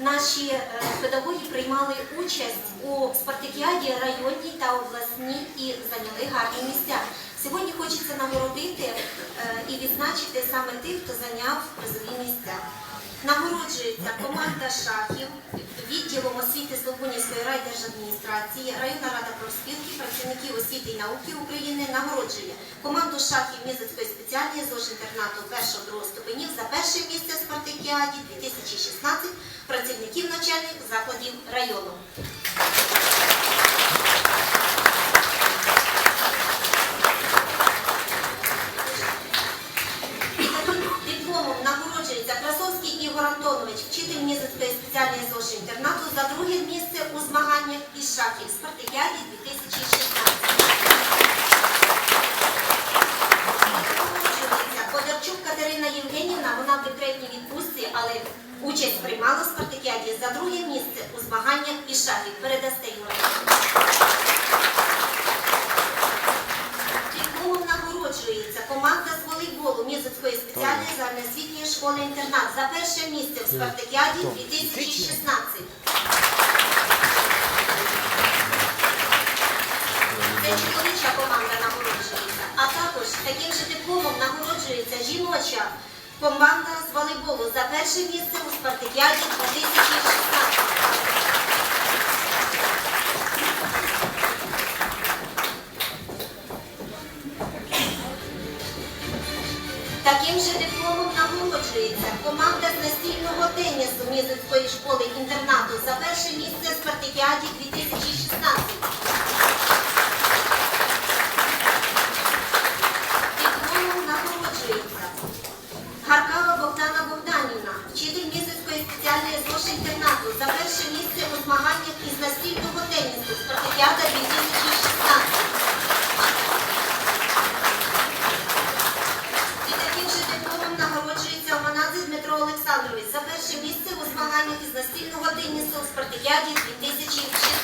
наші е, педагоги приймали участь у спартакіаді районній та обласній і зайняли гарні місця. Сьогодні хочеться нагородити е, і відзначити саме тих, хто зайняв призові місця. Нагороджується команда шахів відділом освіти Слобунівської райдержадміністрації, районна рада профспілки, працівників освіти і науки України нагороджує команду шахів Мізицької спеціальної ЗОЖ інтернату першого другого ступенів за перше місце в спартакіаді 2016 працівників навчальних закладів району. Дипломом нагороджується Красовський Ігор Антонович, вчитель Мізицької спеціальної ЗОЖ інтернату за друге місце у змаганнях із шахів Спартакіаді 2016. Нагороджується Бодарчук Катерина Євгенівна, вона в декретній відпустці, але участь приймала Спартакіаді за друге місце у змаганнях із шахів. Передасте Юра. Дипломом нагороджується команда з волейболу Мізицької спеціальної загальноосвітньої школи-інтернат за перше місце в Спартакіаді 2016. Це чоловіча команда нагороджується. А також таким же дипломом нагороджується жіноча команда з волейболу за перше місце у Спартакіаді 2016. Таким же дипломом нагороджується команда з настільного тенісу Мізицької школи інтернату за перше місце вчитель місяцької спеціальної ЗОШ інтернату. За перше місце у змаганнях із настільного тенісу. Спартакіада 2016. І таким же дипломом нагороджується Оманадзе Дмитро Олександрович. За перше місце у змаганнях із настільного тенісу спартакіаді Спартакіаді